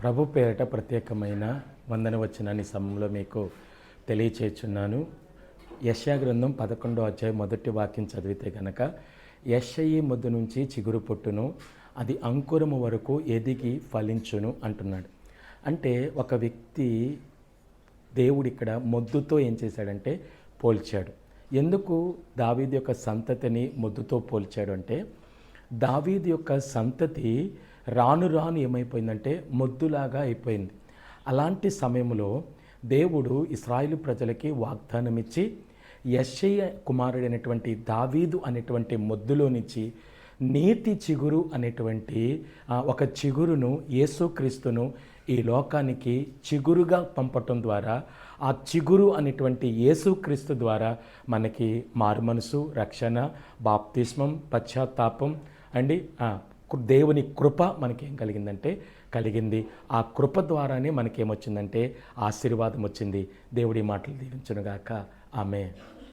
ప్రభు పేరట ప్రత్యేకమైన వందన వచనాన్ని సమయంలో మీకు తెలియచేస్తున్నాను. యశా గ్రంథం పదకొండో అధ్యాయం మొదటి వాక్యం చదివితే గనక యశయి ముద్దు నుంచి చిగురు పొట్టును అది అంకురము వరకు ఎదిగి ఫలించును అంటున్నాడు. అంటే ఒక వ్యక్తి దేవుడు ఇక్కడ మొద్దుతో ఏం చేశాడంటే పోల్చాడు. ఎందుకు దావీది యొక్క సంతతిని మొద్దుతో పోల్చాడు అంటే దావీది యొక్క సంతతి రాను రాను ఏమైపోయిందంటే మొద్దులాగా అయిపోయింది. అలాంటి సమయంలో దేవుడు ఇస్రాయిల్ ప్రజలకి వాగ్దానం ఇచ్చి యశయ్య కుమారుడైనటువంటి దావీదు అనేటువంటి మొద్దులో నుంచి నీతి చిగురు అనేటువంటి ఒక చిగురును యేసుక్రీస్తును ఈ లోకానికి చిగురుగా పంపటం ద్వారా ఆ చిగురు అనేటువంటి యేసుక్రీస్తు ద్వారా మనకి మారుమనసు రక్షణ బాప్తిస్మం పశ్చాత్తాపం అండి దేవుని కృప మనకేం కలిగిందంటే కలిగింది. ఆ కృప ద్వారానే మనకేమొచ్చిందంటే ఆశీర్వాదం వచ్చింది దేవుడి మాటలు దీవించునుగాక. ఆమె